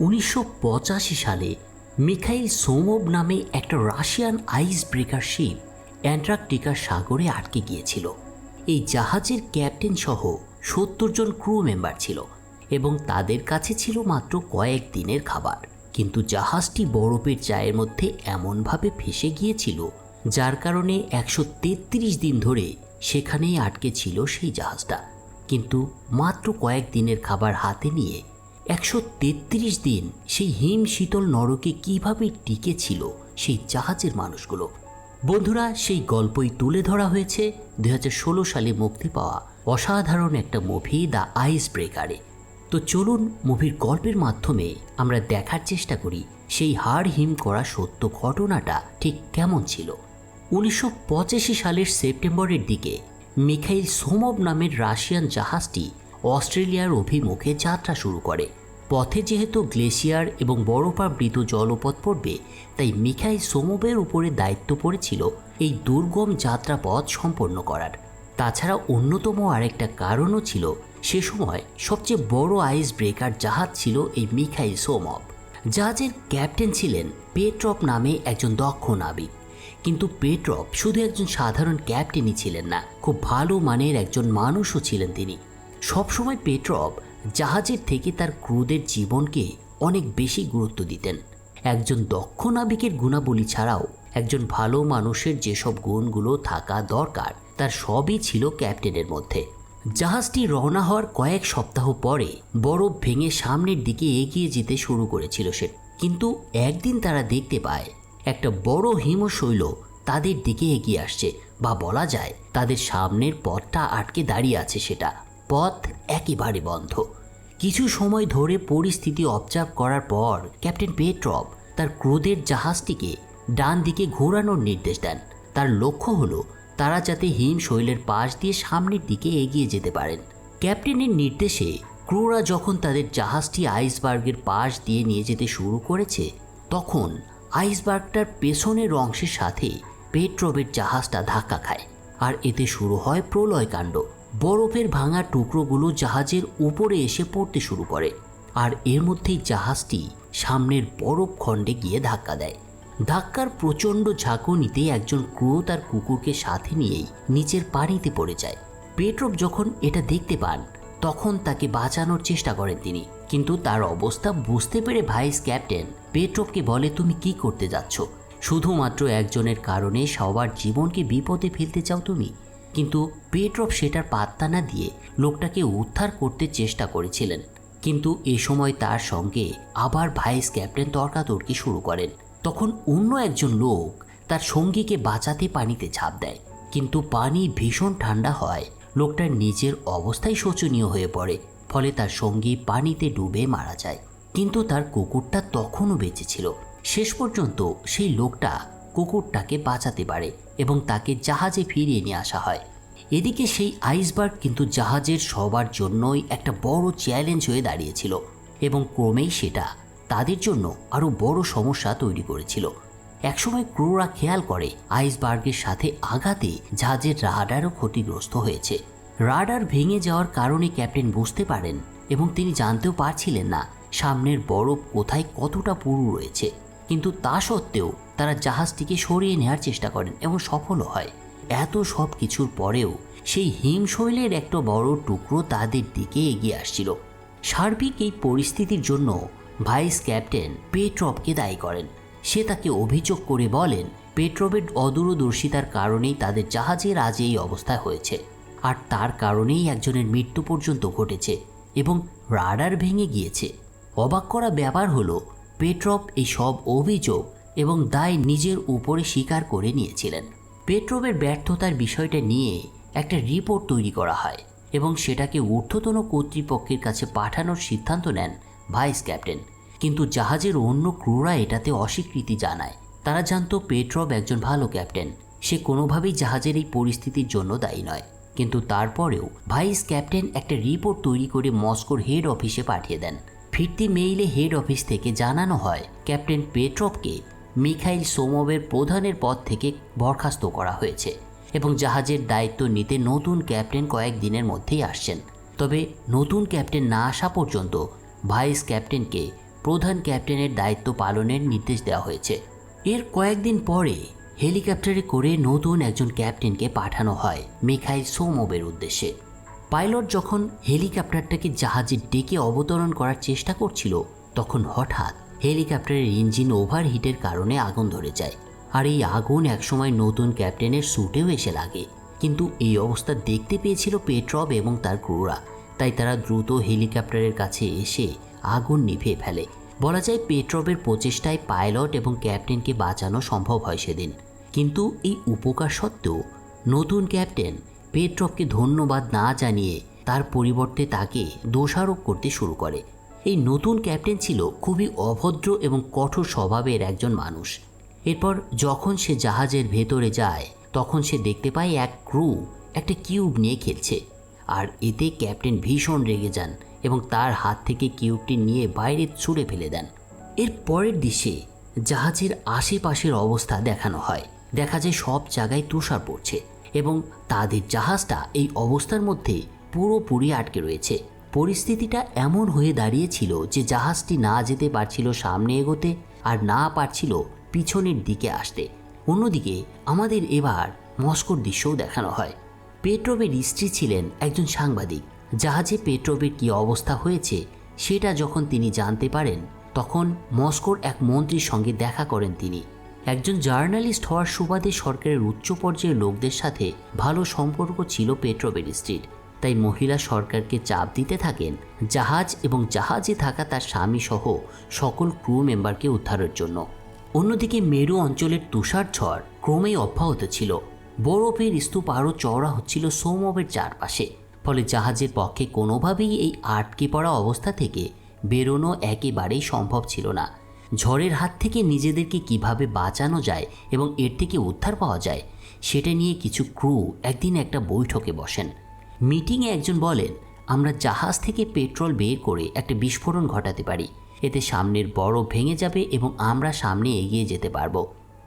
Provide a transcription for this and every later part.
উনিশশো পঁচাশি সালে মিখাইল সোমোভ নামে একটা রাশিয়ান আইস ব্রেকার শিপ অ্যান্টার্কটিকার সাগরে আটকে গিয়েছিল। এই জাহাজের ক্যাপ্টেন সহ সত্তর জন ক্রু মেম্বার ছিল এবং তাদের কাছে ছিল মাত্র কয়েক দিনের খাবার। কিন্তু জাহাজটি বরফের চায়ের মধ্যে এমনভাবে ফেসে গিয়েছিল, যার কারণে একশো তেত্রিশ দিন ধরে সেখানেই আটকে ছিল সেই জাহাজটা। কিন্তু মাত্র কয়েক দিনের খাবার হাতে নিয়ে একশো তেত্রিশ দিন সেই হিম শীতল নরকে কীভাবে টিকে ছিল সেই জাহাজের মানুষগুলো। বন্ধুরা, সেই গল্পই তুলে ধরা হয়েছে দু হাজার ষোলো সালে মুক্তি পাওয়া অসাধারণ একটা মুভি দ্য আইস ব্রেকারে তো চলুন মুভির গল্পের মাধ্যমে আমরা দেখার চেষ্টা করি সেই হাড় হিম করা সত্য ঘটনাটা ঠিক কেমন ছিল। উনিশশো পঁচাশি সালের সেপ্টেম্বরের দিকে মিখাইল সোমব নামের রাশিয়ান জাহাজটি অস্ট্রেলিয়ার অভিমুখে যাত্রা শুরু করে। পথে যেহেতু গ্লেশিয়ার এবং বরফাবৃত জলপথ পড়বে, তাই মিখাইল সোমবের উপরে দায়িত্ব পড়েছিল এই দুর্গম যাত্রাপথ সম্পন্ন করার। তাছাড়া অন্যতম আরেকটা কারণও ছিল, সে সময় সবচেয়ে বড় আইস ব্রেকার জাহাজ ছিল এই মিখাইল সোমব। জাহাজের ক্যাপ্টেন ছিলেন পেট্রপ নামে একজন দক্ষ নাবিক। কিন্তু পেট্রপ শুধু একজন সাধারণ ক্যাপ্টেনই ছিলেন না, খুব ভালো মানের একজন মানুষও ছিলেন তিনি। সবসময় পেট্রপ জাহাজের থেকে তার ক্রুদের জীবনকে অনেক বেশি গুরুত্ব দিতেন। একজন দক্ষ নাবিকের গুণাবলী ছাড়াও একজন ভালো মানুষের যেসব গুণগুলো থাকা দরকার, তার সবই ছিল ক্যাপ্টেনের মধ্যে। জাহাজটি রওনা হওয়ার কয়েক সপ্তাহ পরে বরফ ভেঙে সামনের দিকে এগিয়ে যেতে শুরু করেছিল সে। কিন্তু একদিন তারা দেখতে পায়, একটা বড় হিমশৈল তাদের দিকে এগিয়ে আসছে বা বলা যায় তাদের সামনের পথটা আটকে দাঁড়িয়ে আছে সেটা। পথ একেবারে বন্ধ। কিছু সময় ধরে পরিস্থিতি অবজার্ভ করার পর ক্যাপ্টেন পেট্রপ তার ক্রোধের জাহাজটিকে ডান দিকে ঘোরানোর নির্দেশ দেন। তার লক্ষ্য হলো তারা যাতে হিম শৈলের পাশ দিয়ে সামনের দিকে এগিয়ে যেতে পারেন। ক্যাপ্টেনের নির্দেশে ক্রুরা যখন তাদের জাহাজটি আইসবার্গের পাশ দিয়ে নিয়ে যেতে শুরু করেছে, তখন আইসবার্গটার পেছনের অংশের সাথে পেট্রবের জাহাজটা ধাক্কা খায়। আর এতে শুরু হয় প্রলয়কাণ্ড। বরফের ভাঙা টুকরোগুলো জাহাজের উপরে এসে পড়তে শুরু করে, আর এর মধ্যেই জাহাজটি সামনের বরফ খণ্ডে গিয়ে ধাক্কা দেয়। ধাক্কার প্রচণ্ড ঝাঁকুনিতে একজন ক্রু তার কুকুরকে সাথে নিয়েই নিচের পানিতে পড়ে যায়। পেট্রপ যখন এটা দেখতে পান, তখন তাকে বাঁচানোর চেষ্টা করেন তিনি, কিন্তু তার অবস্থা বুঝতে পেরে ভাইস ক্যাপ্টেন পেট্রপকে বলে, তুমি কি করতে যাচ্ছ? শুধুমাত্র একজনের কারণে সবার জীবনকে বিপদে ফেলতে চাও তুমি? কিন্তু পেট্রপ সেটার পাত্তা না দিয়ে লোকটাকে উদ্ধার করতে চেষ্টা করেছিলেন। কিন্তু এ সময় তার সঙ্গে আবার ভাইস ক্যাপ্টেন তর্কাতর্কি শুরু করেন। তখন অন্য একজন লোক তার সঙ্গীকে বাঁচাতে পানিতে ঝাঁপ দেয়। কিন্তু পানি ভীষণ ঠান্ডা হয়, লোকটার নিজের অবস্থাই শোচনীয় হয়ে পড়ে, ফলে তার সঙ্গী পানিতে ডুবে মারা যায়। কিন্তু তার কুকুরটা তখনও বেঁচে ছিল। শেষ পর্যন্ত সেই লোকটা কুকুরটাকে বাঁচাতে পারে এবং তাকে জাহাজে ফিরিয়ে নিয়ে আসা হয়। এদিকে সেই আইসবার্গ কিন্তু জাহাজের সবার জন্যই একটা বড় চ্যালেঞ্জ হয়ে দাঁড়িয়েছিল এবং ক্রমেই সেটা তাদের জন্য আরও বড় সমস্যা তৈরি করেছিল। একসময় ক্রুরা খেয়াল করে আইসবার্গের সাথে আঘাতে জাহাজের রাডারও ক্ষতিগ্রস্ত হয়েছে। রাডার ভেঙে যাওয়ার কারণে ক্যাপ্টেন বুঝতে পারেন এবং তিনি জানতেও পারছিলেন না সামনের বরফ কোথায় কতটা পুরু রয়েছে। কিন্তু তা সত্ত্বেও তারা জাহাজটিকে সরিয়ে নেওয়ার চেষ্টা করেন এবং সফলও হয়। এত সব কিছুর পরেও সেই হিমশৈলের একটা বড় টুকরো তাদের দিকে এগিয়ে আসছিল। সার্বিক এই পরিস্থিতির জন্য ভাইস ক্যাপ্টেন পেট্রপকে দায়ী করেন। সে তাকে অভিযোগ করে বলেন, পেট্রপের অদূরদর্শিতার কারণেই তাদের জাহাজের আজ এই অবস্থা হয়েছে। আর তার কারণেই একজনের মৃত্যু পর্যন্ত ঘটেছে এবং রাডার ভেঙে গিয়েছে। অবাক করা ব্যাপার হলো, পেট্রপ এই সব অভিযোগ এবং দায় নিজের উপরে স্বীকার করে নিয়েছিলেন। পেট্রোবের ব্যর্থতার বিষয়টা নিয়ে একটা রিপোর্ট তৈরি করা হয় এবং সেটাকে ঊর্ধ্বতন কর্তৃপক্ষের কাছে পাঠানোর সিদ্ধান্ত নেন ভাইস ক্যাপ্টেন। কিন্তু জাহাজের অন্য ক্রুরা এটাতে অস্বীকৃতি জানায়। তারা জানতো পেট্রব একজন ভালো ক্যাপ্টেন। সে কোনোভাবেই জাহাজের এই পরিস্থিতির জন্য দায়ী নয়। কিন্তু তারপরেও ভাইস ক্যাপ্টেন একটা রিপোর্ট তৈরি করে মস্কোর হেড অফিসে পাঠিয়ে দেন। ফিরতি মেইলে হেড অফিস থেকে জানানো হয় ক্যাপ্টেন পেট্রপকে মিখাইল সোমোভের প্রধানের পদ থেকে বরখাস্ত করা হয়েছে এবং জাহাজের দায়িত্ব নিতে নতুন ক্যাপ্টেন কয়েক দিনের মধ্যেই আসছেন। তবে নতুন ক্যাপ্টেন না আসা পর্যন্ত ভাইস ক্যাপ্টেনকে প্রধান ক্যাপ্টেনের দায়িত্ব পালনের নির্দেশ দেওয়া হয়েছে। এর কয়েকদিন পরে হেলিকপ্টারে করে নতুন একজন ক্যাপ্টেনকে পাঠানো হয় মিখাইল সোমোবের উদ্দেশ্যে। পাইলট যখন হেলিকপ্টারটাকে জাহাজে ডেকে অবতরণ করার চেষ্টা করছিল, তখন হঠাৎ হেলিকপ্টারের ইঞ্জিন ওভারহিটের কারণে আগুন ধরে যায়। আর এই আগুন একসময় নতুন ক্যাপ্টেনের স্যুটেও এসে লাগে। কিন্তু এই অবস্থা দেখতে পেয়েছিল পেট্রব এবং তার ক্রুরা। তাই তারা দ্রুত হেলিকপ্টারের কাছে এসে আগুন নিভিয়ে ফেলে। বলা যায় পেট্রবের প্রচেষ্টায় পাইলট এবং ক্যাপ্টেনকে বাঁচানো সম্ভব হয় সেদিন। কিন্তু এই উপকার সত্ত্বেও নতুন ক্যাপ্টেন পেট্রবকে ধন্যবাদ না জানিয়ে তার পরিবর্তে তাকে দোষারোপ করতে শুরু করে। এই নতুন ক্যাপ্টেন ছিল খুবই অভদ্র এবং কঠোর স্বভাবের একজন মানুষ। এরপর যখন সে জাহাজের ভেতরে যায়, তখন সে দেখতে পায় এক ক্রু একটা কিউব নিয়ে খেলছে। আর এতে ক্যাপ্টেন ভীষণ রেগে যান এবং তার হাত থেকে কিউবটি নিয়ে বাইরে ছুঁড়ে ফেলে দেন। এর পরের দৃশ্যে জাহাজের আশেপাশের অবস্থা দেখানো হয়। দেখা যায় সব জায়গায় তুষার পড়ছে এবং তাদের জাহাজটা এই অবস্থার মধ্যে পুরোপুরি আটকে রয়েছে। পরিস্থিতিটা এমন হয়ে দাঁড়িয়েছিল যে জাহাজটি না যেতে পারছিল সামনে এগোতে আর না পারছিল পিছনের দিকে আসতে। অন্যদিকে আমাদের এবার মস্কোর দৃশ্যও দেখানো হয়। পেট্রোবের স্ত্রী ছিলেন একজন সাংবাদিক। জাহাজে পেট্রোবের কী অবস্থা হয়েছে সেটা যখন তিনি জানতে পারেন, তখন মস্কোর এক মন্ত্রীর সঙ্গে দেখা করেন তিনি। একজন জার্নালিস্ট হওয়ার সুবাদে সরকারের উচ্চ পর্যায়ের লোকদের সাথে ভালো সম্পর্ক ছিল পেট্রোবের স্ত্রীর। তাই মহিলা সরকারকে চাপ দিতে থাকেন। জাহাজ এবং জাহাজে থাকা তার স্বামী সহ সকল ক্রু মেম্বারকে উদ্ধারের জন্য। অন্যদিকে মেরু অঞ্চলের তুষার ঝড় ক্রমেই অব্যাহত ছিল। বরফের স্তূপ আরও চওড়া হচ্ছিল সৌমবের চারপাশে, ফলে জাহাজের পক্ষে কোনোভাবেই এই আটকে পড়া অবস্থা থেকে বেরোনো একেবারেই সম্ভব ছিল না। ঝড়ের হাত থেকে নিজেদেরকে কীভাবে বাঁচানো যায় এবং এর থেকে উদ্ধার পাওয়া যায়, সেটা নিয়ে কিছু ক্রু একদিন একটা বৈঠকে বসেন। মিটিংয়ে একজন বলেন, আমরা জাহাজ থেকে পেট্রোল বের করে একটা বিস্ফোরণ ঘটাতে পারি। এতে সামনের বরফ ভেঙে যাবে এবং আমরা সামনে এগিয়ে যেতে পারব।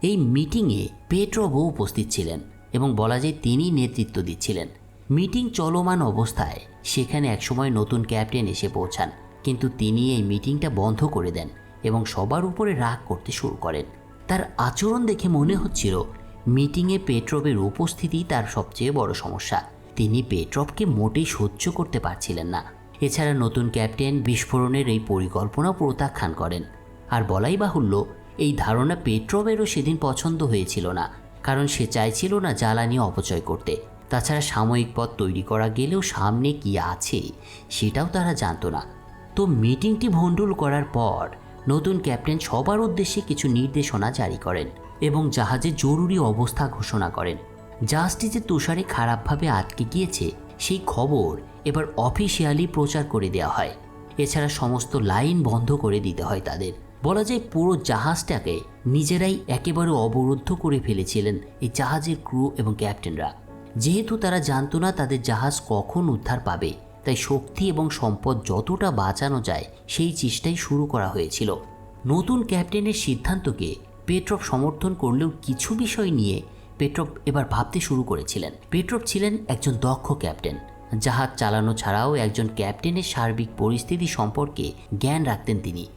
এই মিটিংয়ে পেট্রোবও উপস্থিত ছিলেন এবং বলা যায় তিনি নেতৃত্ব দিচ্ছিলেন। মিটিং চলমান অবস্থায় সেখানে একসময় নতুন ক্যাপ্টেন এসে পৌঁছান, কিন্তু তিনি এই মিটিংটা বন্ধ করে দেন এবং সবার উপরে রাগ করতে শুরু করেন। তার আচরণ দেখে মনে হচ্ছিল, মিটিংয়ে পেট্রবের উপস্থিতি তার সবচেয়ে বড় সমস্যা। তিনি পেট্রবকে মোটেই সহ্য করতে পারছিলেন না। এছাড়া নতুন ক্যাপ্টেন বিস্ফোরণের এই পরিকল্পনা প্রত্যাখ্যান করেন। আর বলাই বাহুল্য, এই ধারণা পেট্রবেরও সেদিন পছন্দ হয়েছিল না, কারণ সে চাইছিল না জ্বালানি অপচয় করতে। তাছাড়া সাময়িক পথ তৈরি করা গেলেও সামনে কি আছে, সেটাও তারা জানতো না। তো মিটিংটি ভণ্ডুল করার পর নতুন ক্যাপ্টেন সবার উদ্দেশ্যে কিছু নির্দেশনা জারি করেন এবং জাহাজে জরুরি অবস্থা ঘোষণা করেন। জাহাজটি যে তুষারে খারাপভাবে আটকে গিয়েছে সেই খবর এবার অফিসিয়ালি প্রচার করে দেওয়া হয়। এছাড়া সমস্ত লাইন বন্ধ করে দিতে হয় তাদের। বলা যায় পুরো জাহাজটাকে নিজেরাই একেবারে অবরুদ্ধ করে ফেলেছিলেন এই জাহাজের ক্রু এবং ক্যাপ্টেনরা। যেহেতু তারা জানতো না তাদের জাহাজ কখন উদ্ধার পাবে, তাই শক্তি এবং সম্পদ যতটা বাঁচানো যায় সেই চেষ্টাই শুরু করা হয়েছিল। নতুন ক্যাপ্টেনের সিদ্ধান্তকে পেট্রপ সমর্থন করলেও কিছু বিষয় নিয়ে পেট্রপ এবার ভাবতে শুরু করেছিলেন। পেট্রপ ছিলেন একজন দক্ষ ক্যাপ্টেন। জাহাজ চালানো ছাড়াও একজন ক্যাপ্টেনের সার্বিক পরিস্থিতি সম্পর্কে জ্ঞান রাখতেন তিনি।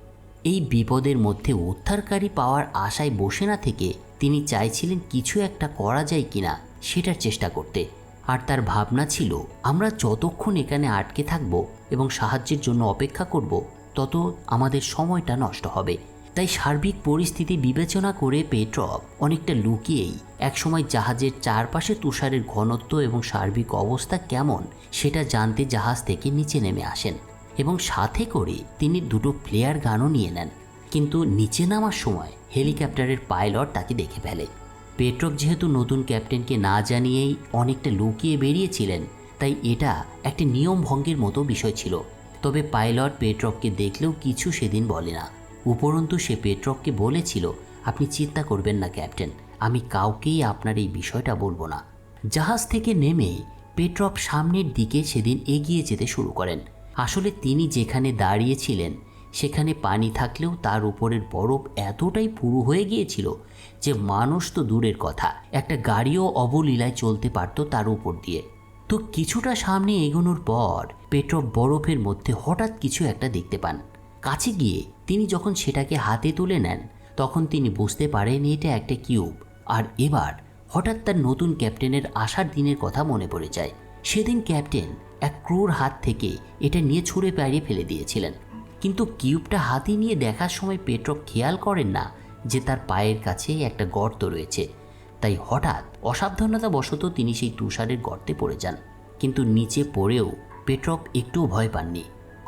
এই বিপদের মধ্যে উদ্ধারকারী পাওয়ার আশায় বসে না থেকে তিনি চাইছিলেন কিছু একটা করা যায় কিনা সেটার চেষ্টা করতে। আর তার ভাবনা ছিল, আমরা যতক্ষণ এখানে আটকে থাকব এবং সাহায্যের জন্য অপেক্ষা করব, তত আমাদের সময়টা নষ্ট হবে। তাই সার্বিক পরিস্থিতি বিবেচনা করে পেট্রপ অনেকটা লুকিয়েই। একসময় জাহাজের চারপাশে তুষারের ঘনত্ব এবং সার্বিক অবস্থা কেমন, সেটা জানতে জাহাজ থেকে নিচে নেমে আসেন এবং সাথে করে তিনি দুটো প্লেয়ার গানও নিয়ে নেন। কিন্তু নিচে নামার সময় হেলিকপ্টারের পাইলট তাকে দেখে ফেলে। পেট্রক যেহেতু নতুন ক্যাপ্টেনকে না জানিয়েই অনেকটা লুকিয়ে বেরিয়েছিলেন, তাই এটা একটা নিয়ম ভঙ্গের মতো বিষয় ছিল। তবে পাইলট পেট্রককে দেখলেও কিছু সেদিন বলে না। উপরন্তু সে পেট্রককে বলেছিল, আপনি চিন্তা করবেন না, ক্যাপ্টেন। আমি কাউকেই আপনার এই বিষয়টা বলব না। জাহাজ থেকে নেমে পেট্রপ সামনের দিকে সেদিন এগিয়ে যেতে শুরু করেন। আসলে তিনি যেখানে দাঁড়িয়েছিলেন, সেখানে পানি থাকলেও তার উপরের বরফ এতটাই পুরু হয়ে গিয়েছিল যে মানুষ তো দূরের কথা। একটা গাড়িও অবলীলায় চলতে পারত তার উপর দিয়ে। তো কিছুটা সামনে এগোনোর পর পেট্রপ বরফের মধ্যে হঠাৎ কিছু একটা দেখতে পান। কাছে গিয়ে তিনি যখন সেটাকে হাতে তুলে নেন, তখন তিনি বুঝতে পারেন এটা একটা কিউব। আর এবার, হঠাৎ তার নতুন ক্যাপ্টেনের আসার দিনের কথা মনে পড়ে যায়। সেদিন ক্যাপ্টেন এক ক্রোর হাত থেকে এটা নিয়ে ছুঁড়ে পাড়িয়ে ফেলে দিয়েছিলেন। কিন্তু কিউবটা হাতে নিয়ে দেখার সময় পেট্রক খেয়াল করেন না যে তার পায়ের কাছে একটা গর্ত রয়েছে। তাই হঠাৎ অসাবধানতা বশত তিনি সেই তুষারের গর্তে পড়ে যান। কিন্তু নিচে পড়েও পেট্রক একটুও ভয় পাননি।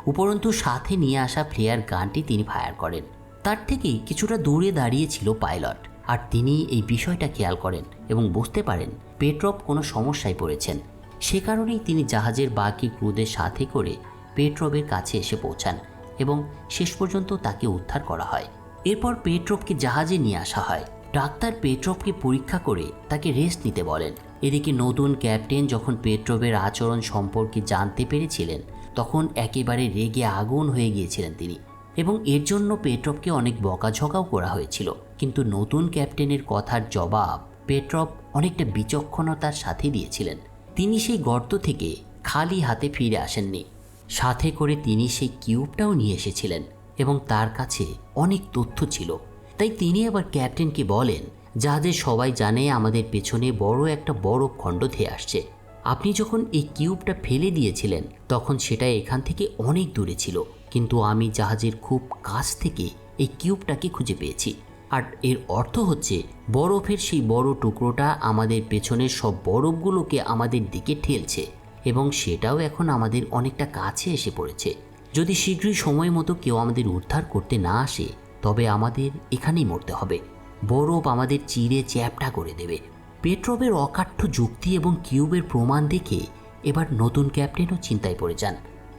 উপরন্তু সাথে নিয়ে আসা ফ্লেয়ার গানটি তিনি ফায়ার করেন। তার থেকেই কিছুটা দূরে দাঁড়িয়ে ছিল পাইলট। আর তিনি এই বিষয়টা খেয়াল করেন এবং বুঝতে পারেন পেট্রপ কোনো সমস্যায় পড়েছেন। সে কারণেই তিনি জাহাজের বাকি ক্রুদের সাথে করে পেট্রপের কাছে এসে পৌঁছান এবং শেষ পর্যন্ত তাকে উদ্ধার করা হয়। এরপর পেট্রপকে জাহাজে নিয়ে আসা হয়। ডাক্তার পেট্রপকে পরীক্ষা করে তাকে রেস্ট নিতে বলেন। এদিকে নতুন ক্যাপ্টেন যখন পেট্রপের আচরণ সম্পর্কে জানতে পেরেছিলেন তখন একেবারে রেগে আগুন হয়ে গিয়েছিলেন তিনি এবং এর জন্য পেট্রপকে অনেক বকাঝকাও করা হয়েছিল। কিন্তু নতুন ক্যাপ্টেনের কথার জবাব পেট্রপ অনেকটা বিচক্ষণতার সাথে দিয়েছিলেন। তিনি সেই গর্ত থেকে খালি হাতে ফিরে আসেননি। সাথে করে তিনি সেই কিউবটাও নিয়ে এসেছিলেন এবং তার কাছে অনেক তথ্য ছিল। তাই তিনি আবার ক্যাপ্টেনকে বলেন যাদের সবাই জানে, আমাদের পেছনে বড় একটা বড় খণ্ড ধেয়ে আসছে। আপনি যখন এই কিউবটা ফেলে দিয়েছিলেন, তখন সেটা এখান থেকে অনেক দূরে ছিল। কিন্তু আমি জাহাজের খুব কাছ থেকে এই কিউবটাকে খুঁজে পেয়েছি। আর এর অর্থ হচ্ছে, বরফের সেই বড় টুকরোটা আমাদের পেছনের সব বরফগুলোকে আমাদের দিকে ঠেলছে, এবং সেটাও এখন আমাদের অনেকটা কাছে এসে পড়েছে। যদি শীঘ্রই সময় মতো কেউ আমাদের উদ্ধার করতে না আসে, তবে আমাদের এখানেই মরতে হবে। বরফ আমাদের চিরে চ্যাপটা করে দেবে। পেট্রবের অকাঠ্য যুক্তি এবং কিউবের প্রমাণ দেখে এবার নতুন ক্যাপ্টেনও চিন্তায় পড়ে যান।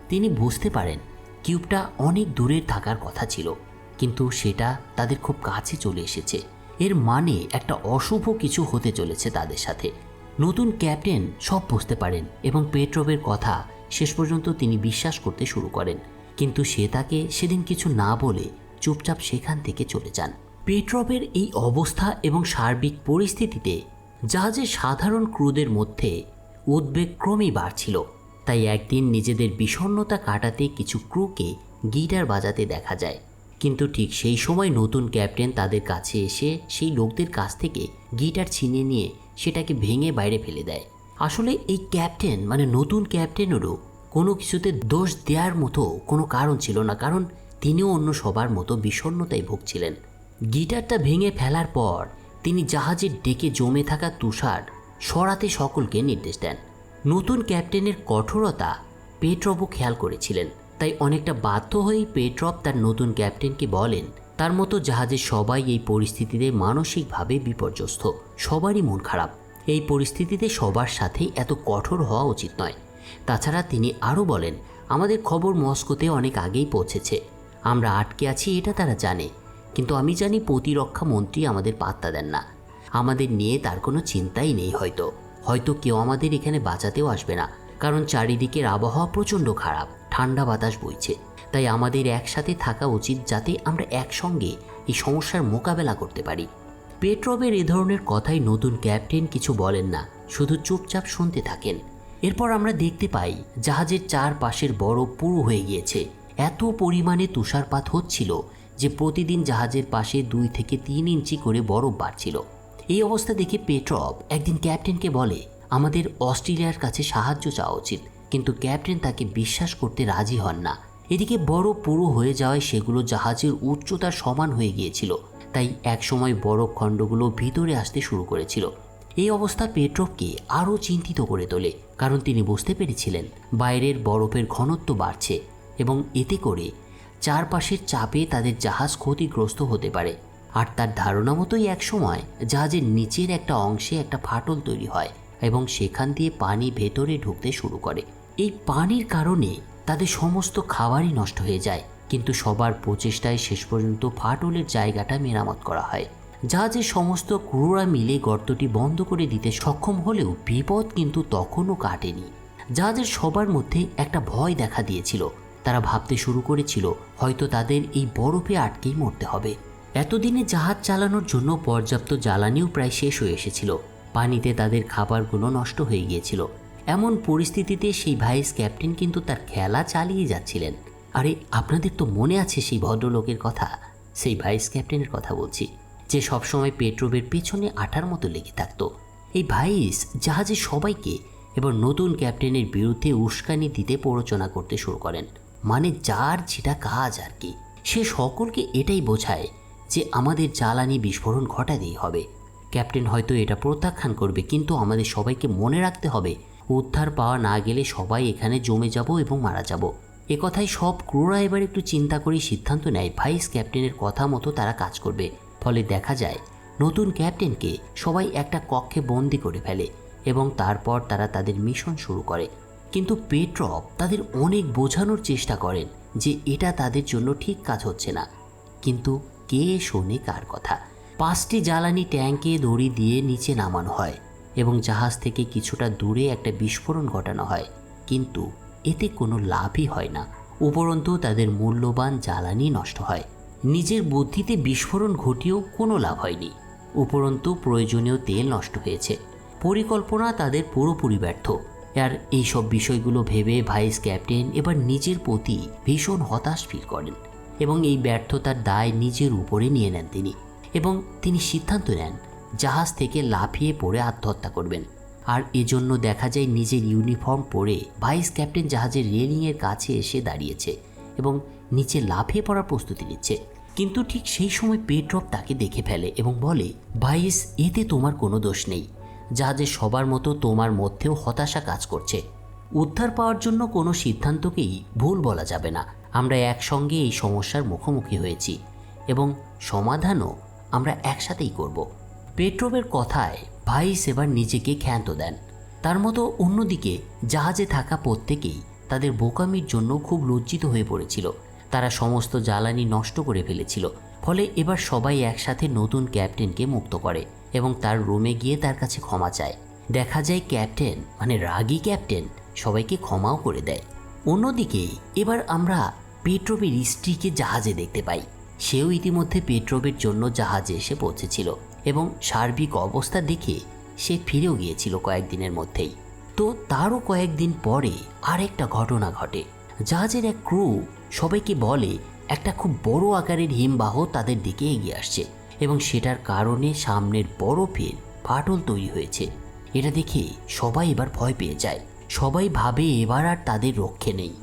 তিনি বুঝতে পারেন, কিউবটা অনেক দূরের থাকার কথা ছিল, কিন্তু সেটা তাদের খুব কাছে চলে এসেছে। এর মানে একটা অশুভ কিছু হতে চলেছে তাদের সাথে। নতুন ক্যাপ্টেন সব বুঝতে পারেন এবং পেট্রবের কথা শেষ পর্যন্ত তিনি বিশ্বাস করতে শুরু করেন। কিন্তু সে তাকে সেদিন কিছু না বলে চুপচাপ সেখান থেকে চলে যান। পেট্রবের এই অবস্থা এবং সার্বিক পরিস্থিতিতে জাহাজের সাধারণ ক্রুদের মধ্যে উদ্বেগ ক্রমেই বাড়ছিল। তাই একদিন নিজেদের বিষণ্ণতা কাটাতে কিছু ক্রুকে গিটার বাজাতে দেখা যায়। কিন্তু ঠিক সেই সময় নতুন ক্যাপ্টেন তাদের কাছে এসে সেই লোকদের কাছ থেকে গিটার ছিনিয়ে নিয়ে সেটাকে ভেঙে বাইরে ফেলে দেয়। আসলে এই ক্যাপ্টেন মানে নতুন ক্যাপ্টেনেরও কোনো কিছুতে দোষ দেওয়ার মতো কোনো কারণ ছিল না, কারণ তিনিও অন্য সবার মতো বিষণ্ণতায় ভুগছিলেন। গিটারটা ভেঙে ফেলার পর তিনি জাহাজের ডেকে জমে থাকা তুষার সরাতে সকলকে নির্দেশ দেন। নতুন ক্যাপ্টেনের কঠোরতা পেট্রবও খেয়াল করেছিলেন। তাই অনেকটা বাধ্য হয়েই পেট্রপ তার নতুন ক্যাপ্টেনকে বলেন, তার মতো জাহাজের সবাই এই পরিস্থিতিতে মানসিকভাবে বিপর্যস্ত। সবারই মন খারাপ। এই পরিস্থিতিতে সবার সাথেই এত কঠোর হওয়া উচিত নয়। তাছাড়া তিনি আরও বলেন, আমাদের খবর মস্কোতে অনেক আগেই পৌঁছেছে। আমরা আটকে আছি, এটা তারা জানে। কিন্তু আমি জানি প্রতিরক্ষা মন্ত্রী আমাদের পাত্তা দেন না। আমাদের নিয়ে তার কোনো চিন্তাই নেই হয়তো। হয়তো কেউ আমাদের এখানে বাঁচাতেও আসবে না, কারণ চারিদিকের আবহাওয়া প্রচণ্ড খারাপ, ঠান্ডা বাতাস বইছে। তাই আমাদের একসাথে থাকা উচিত যাতে আমরা একসঙ্গে এই সমস্যার মোকাবেলা করতে পারি। পেট্রবের এ ধরনের কথাই নতুন ক্যাপ্টেন কিছু বলেন না, শুধু চুপচাপ শুনতে থাকেন। এরপর আমরা দেখতে পাই, জাহাজের চারপাশের বরফ পুরো হয়ে গিয়েছে। এত পরিমাণে তুষারপাত হচ্ছিল যে প্রতিদিন জাহাজের পাশে দুই থেকে তিন ইঞ্চি করে বরফ বাড়ছিল। এই অবস্থা দেখে পেট্রব একদিন ক্যাপ্টেনকে বলে, আমাদের অস্ট্রেলিয়ার কাছে সাহায্য চাওয়া উচিত। কিন্তু ক্যাপ্টেন তাকে বিশ্বাস করতে রাজি হন না। এদিকে বরফ পুরো হয়ে যাওয়ায় সেগুলো জাহাজের উচ্চতার সমান হয়ে গিয়েছিল। তাই একসময় বরফ খণ্ডগুলো ভিতরে আসতে শুরু করেছিল। এই অবস্থা পেট্রপকে আরও চিন্তিত করে তোলে, কারণ তিনি বুঝতে পেরেছিলেন, বাইরের বরফের ঘনত্ব বাড়ছে এবং এতে করে চারপাশের চাপে তাদের জাহাজ ক্ষতিগ্রস্ত হতে পারে। আর তার ধারণা মতোই একসময় জাহাজের নিচের একটা অংশে একটা ফাটল তৈরি হয় এবং সেখান দিয়ে পানি ভেতরে ঢুকতে শুরু করে। এই পানির কারণে তাদের সমস্ত খাবারই নষ্ট হয়ে যায়, কিন্তু সবার প্রচেষ্টায় শেষ পর্যন্ত ফাটলের জায়গাটা মেরামত করা হয়। জাহাজের সমস্ত ক্রুরা মিলে গর্তটি বন্ধ করে দিতে সক্ষম হলেও বিপদ কিন্তু তখনও কাটেনি। জাহাজের সবার মধ্যে একটা ভয় দেখা দিয়েছিল তারা ভাবতে শুরু করেছিল, হয়তো তাদের এই বরফে আটকেই মরতে হবে। এতদিনে জাহাজ চালানোর জন্য পর্যাপ্ত জ্বালানিও প্রায় শেষ হয়ে এসেছিল। পানিতে তাদের খাবারগুলো নষ্ট হয়ে গিয়েছিল। এমন পরিস্থিতিতে সেই ভাইস ক্যাপ্টেন কিন্তু তার খেলা চালিয়ে যাচ্ছিলেন। আরে, আপনাদের তো মনে আছে সেই ভদ্রলোকের কথা? সেই ভাইস ক্যাপ্টেনের কথা বলছি, যে সবসময় পেট্রোবের পেছনে আঠার মতো লেগে থাকতো। এই ভাইস জাহাজে সবাইকে এবার নতুন ক্যাপ্টেনের বিরুদ্ধে উস্কানি দিতে প্ররোচনা করতে শুরু করেন। মানে যার যেটা কাজ আর কি, সে সকলকে এটাই বোঝায় যে আমাদের জ্বালানি বিস্ফোরণ ঘটাতেই হবে। ক্যাপ্টেন হয়তো এটা প্রত্যাখ্যান করবে, কিন্তু আমাদের সবাইকে মনে রাখতে হবে, উদ্ধার পাওয়া না গেলে সবাই এখানে জমে যাব এবং মারা যাব। কথাই সব ক্রুরা এবার একটু চিন্তা করে সিদ্ধান্ত নেয়, ভাইস ক্যাপ্টেনের কথা মতো তারা কাজ করবে। ফলে দেখা যায়, নতুন ক্যাপ্টেনকে সবাই একটা কক্ষে বন্দি করে ফেলে এবং তারপর তারা তাদের মিশন শুরু করে। কিন্তু পেট্রপ তাদের অনেক বোঝানোর চেষ্টা করেন যে এটা তাদের জন্য ঠিক কাজ হচ্ছে না। কিন্তু কে শোনে কার কথা? পাঁচটি জ্বালানি ট্যাঙ্কে দড়ি দিয়ে নিচে নামানো হয় এবং জাহাজ থেকে কিছুটা দূরে একটা বিস্ফোরণ ঘটানো হয়। কিন্তু এতে কোনো লাভই হয় না। উপরন্তু তাদের মূল্যবান জ্বালানি নষ্ট হয়। নিজের বুদ্ধিতে বিস্ফোরণ ঘটিয়েও কোনো লাভ হয়নি। উপরন্তু প্রয়োজনীয় তেল নষ্ট হয়েছে। পরিকল্পনা তাদের পুরোপুরি ব্যর্থ। আর এইসব বিষয়গুলো ভেবে ভাইস ক্যাপ্টেন এবার নিজের প্রতি ভীষণ হতাশ ফিল করেন এবং এই ব্যর্থতার দায় নিজের উপরে নিয়ে নেন তিনি এবং তিনি সিদ্ধান্ত নেন জাহাজ থেকে লাফিয়ে পড়ে আত্মহত্যা করবেন। আর এজন্য দেখা যায় নিজের ইউনিফর্ম পরে ভাইস ক্যাপ্টেন জাহাজের রেলিংয়ের কাছে এসে দাঁড়িয়েছে এবং নিচে লাফিয়ে পড়ার প্রস্তুতি নিচ্ছে। কিন্তু ঠিক সেই সময় পেট্রপ তাকে দেখে ফেলে এবং বলে, ভাইস, এতে তোমার কোনো দোষ নেই। জাহাজের সবার মতো তোমার মধ্যেও হতাশা কাজ করছে। উদ্ধার পাওয়ার জন্য কোনো সিদ্ধান্তকেই ভুল বলা যাবে না। আমরা একসঙ্গে এই সমস্যার মুখোমুখি হয়েছি এবং সমাধানও আমরা একসাথেই করব। পেট্রোবের কথায় ভাইস এবার নিজেকে ক্ষান্ত দেন। তার মতো অন্যদিকে জাহাজে থাকা প্রত্যেকেই তাদের বোকামির জন্য খুব লজ্জিত হয়ে পড়েছিল। তারা সমস্ত জ্বালানি নষ্ট করে ফেলেছিল, ফলে এবার সবাই একসাথে নতুন ক্যাপ্টেনকে মুক্ত করে। এবং তার রুমে গিয়ে তার কাছে ক্ষমা চায়। দেখা যায় ক্যাপ্টেন মানে রাগী ক্যাপ্টেন, সবাইকে ক্ষমাও করে দেয়। অন্যদিকে, এবার আমরা পেট্রোবের স্ত্রীকে জাহাজে দেখতে পাই। সেও ইতিমধ্যে পেট্রোবের জন্য জাহাজে এসে পৌঁছেছিল এবং সার্বিক অবস্থা দেখে সে ফিরেও গিয়েছিল কয়েকদিনের মধ্যেই। তো তারও কয়েকদিন পরে আরেকটা ঘটনা ঘটে। জাহাজের এক ক্রু সবাইকে বলে, একটা খুব বড় আকারের হিমবাহ তাদের দিকে এগিয়ে আসছে। এবং সেটার কারণে সামনের বরফের ফাটল তৈরি হয়েছে। এটা দেখে সবাই এবার ভয় পেয়ে যায়। সবাই ভাবে এবার আর তাদের রক্ষে নেই।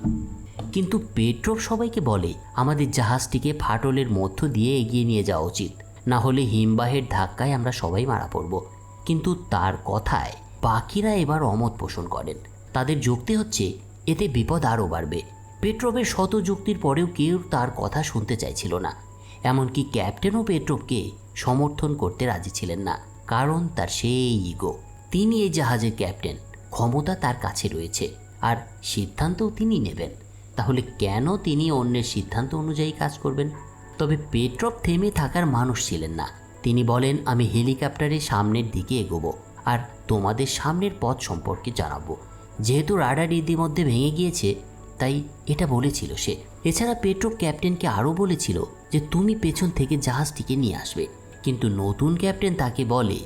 কিন্তু পেট্রোপ সবাইকে বলে, আমাদের জাহাজটিকে ফাটলের মধ্য দিয়ে এগিয়ে নিয়ে যাওয়া উচিত। না হলে হিমবাহের ধাক্কায় আমরা সবাই মারা পড়ব। কিন্তু তার কথায় বাকিরা এবার অমত পোষণ করেন। তাদের যুক্তি হচ্ছে, এতে বিপদ আরও বাড়বে। পেট্রোপের শত যুক্তির পরেও কেউ তার কথা শুনতে চাইছিল না। এমনকি ক্যাপ্টেনও পেট্রোপকে সমর্থন করতে রাজি ছিলেন না, কারণ তার সেই ইগো তিনি এই জাহাজের ক্যাপ্টেন, ক্ষমতা তার কাছে রয়েছে, আর সিদ্ধান্তও তিনি নেবেন। তাহলে কেন তিনি অন্যের সিদ্ধান্ত অনুযায়ী কাজ করবেন? তবে পেট্রোপ থেমে থাকার মানুষ ছিলেন না। তিনি বলেন, আমি হেলিকপ্টারে সামনের দিকে এগোবো আর তোমাদের সামনের পথ সম্পর্কে জানাব। যেহেতু রাডার ইতিমধ্যে ভেঙে গিয়েছে, তাই এটা বলেছিল সে। এছাড়া পেট্রোপ ক্যাপ্টেনকে আরও বলেছিল যে তুমি পেছন থেকে জাহাজটিকে নিয়ে আসবে। কিন্তু নতুন ক্যাপ্টেন তাকে বলে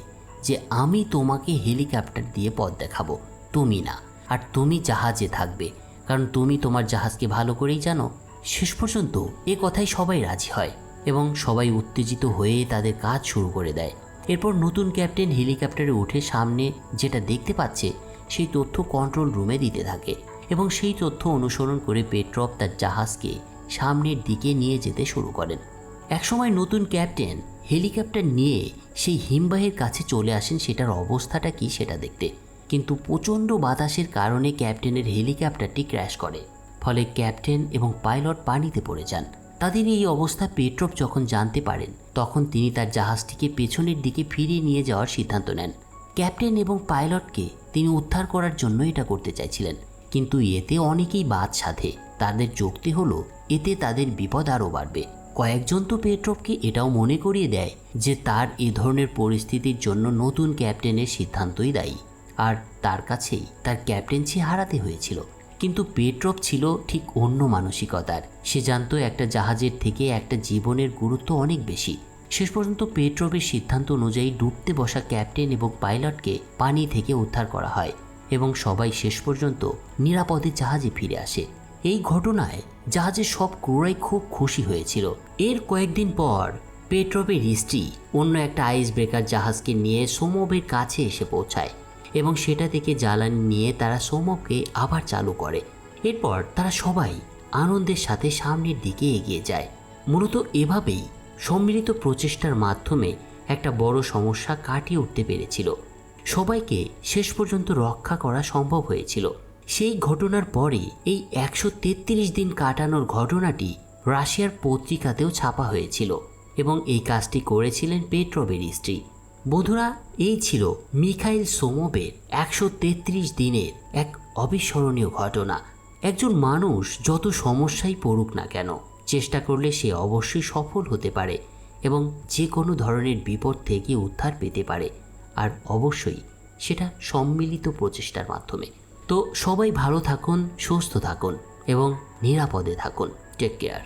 যে, আমি তোমাকে হেলিকপ্টার দিয়ে পথ দেখাবো। তুমি না। আর তুমি জাহাজে থাকবে। কারণ তুমি তোমার জাহাজকে ভালো করেই জানো। শেষ পর্যন্ত এ কথাই সবাই রাজি হয় এবং সবাই উত্তেজিত হয়ে তাদের কাজ শুরু করে দেয়। এরপর নতুন ক্যাপ্টেন হেলিকপ্টারে উঠে সামনে যেটা দেখতে পাচ্ছে, সেই তথ্য কন্ট্রোল রুমে দিতে থাকে এবং সেই তথ্য অনুসরণ করে পেট্রপ তার জাহাজকে সামনের দিকে নিয়ে যেতে শুরু করেন। একসময় নতুন ক্যাপ্টেন হেলিকপ্টার নিয়ে সেই হিমবাহের কাছে চলে আসেন, সেটার অবস্থাটা কি সেটা দেখতে। কিন্তু প্রচণ্ড বাতাসের কারণে ক্যাপ্টেনের হেলিকপ্টারটি ক্র্যাশ করে। ফলে ক্যাপ্টেন এবং পাইলট পানিতে পড়ে যান। তাদের এই অবস্থা পেট্রোপ যখন জানতে পারেন, তখন তিনি তার জাহাজটিকে পেছনের দিকে ফিরিয়ে নিয়ে যাওয়ার সিদ্ধান্ত নেন। ক্যাপ্টেন এবং পাইলটকে তিনি উদ্ধার করার জন্য এটা করতে চাইছিলেন। কিন্তু এতে অনেকেই বাদ সাধে। তাদের যুক্তি হলো এতে তাদের বিপদ আরও বাড়বে। কয়েকজন তো পেট্রপকে এটাও মনে করিয়ে দেয় যে তার এ ধরনের পরিস্থিতির জন্য নতুন ক্যাপ্টেনের সিদ্ধান্তই দায়ী। আর তার কাছেই তার ক্যাপ্টেন্সি হারাতে হয়েছিল। কিন্তু পেট্রপ ছিল ঠিক অন্য মানসিকতার। সে জানতো একটা জাহাজের থেকে একটা জীবনের গুরুত্ব অনেক বেশি। শেষ পর্যন্ত পেট্রপের সিদ্ধান্ত অনুযায়ী ডুবতে বসা ক্যাপ্টেন এবং পাইলটকে পানি থেকে উদ্ধার করা হয় এবং সবাই শেষ পর্যন্ত নিরাপদে জাহাজে ফিরে আসে। এই ঘটনায় জাহাজের সব ক্রুরাই খুব খুশি হয়েছিল। এর কয়েকদিন পর পেট্রোভের স্ত্রী অন্য একটা আইস ব্রেকার জাহাজকে নিয়ে সোমবের কাছে এসে পৌঁছায় এবং সেটা থেকে জ্বালানি নিয়ে তারা সোমবকে আবার চালু করে। এরপর তারা সবাই আনন্দের সাথে সামনের দিকে এগিয়ে যায়। মূলত এভাবেই সম্মিলিত প্রচেষ্টার মাধ্যমে একটা বড় সমস্যা কাটিয়ে উঠতে পেরেছিল। সবাইকে শেষ পর্যন্ত রক্ষা করা সম্ভব হয়েছিল। সেই ঘটনার পরে এই একশো তেত্রিশ দিন কাটানোর ঘটনাটি রাশিয়ার পত্রিকাতেও ছাপা হয়েছিল এবং এই কাজটি করেছিলেন পেট্রোভের স্ত্রী। বন্ধুরা, এই ছিল মিখাইল সোমোবের একশো তেত্রিশ দিনের এক অবিস্মরণীয় ঘটনা। একজন মানুষ যত সমস্যাই পড়ুক না কেন, চেষ্টা করলে সে অবশ্যই সফল হতে পারে এবং যে কোনো ধরনের বিপদ থেকে উদ্ধার পেতে পারে। আর অবশ্যই সেটা সম্মিলিত প্রচেষ্টার মাধ্যমে। তো সবাই ভালো থাকুন সুস্থ থাকুন এবং নিরাপদে থাকুন। Take care